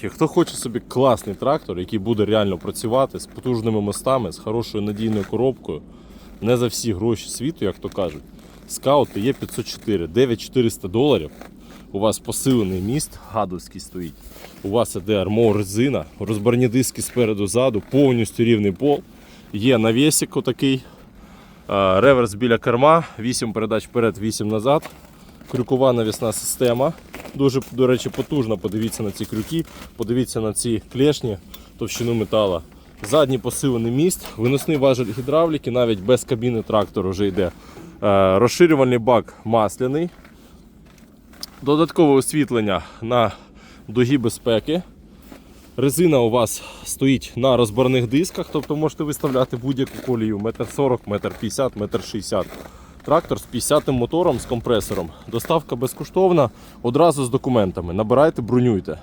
Хто хоче собі класний трактор, який буде реально працювати з потужними мостами, з хорошою надійною коробкою, не за всі гроші світу, як то кажуть. Скаут є 504, 9400 доларів. У вас посилений міст, гадовський стоїть. У вас іде армор резина, розбарні диски спереду ззаду, повністю рівний пол. Є навісик отакий, е, реверс біля керма, 8 передач вперед, 8 назад. Крюкова навісна система. Дуже, до речі, потужна. Подивіться на ці крюки, подивіться на ці клешні, товщину метала. Задній посилений міст, виносний важель гідравліки, навіть без кабіни трактору вже йде. Е, Розширювальний бак масляний. Додаткове освітлення на дугі безпеки. Резина у вас стоїть на розборних дисках, тобто можете виставляти будь-яку колію 1,40 м, 1,50 м, 1,60 м. Трактор з 50 мотором, з компресором. Доставка безкоштовна, одразу з документами. Набирайте, бронюйте.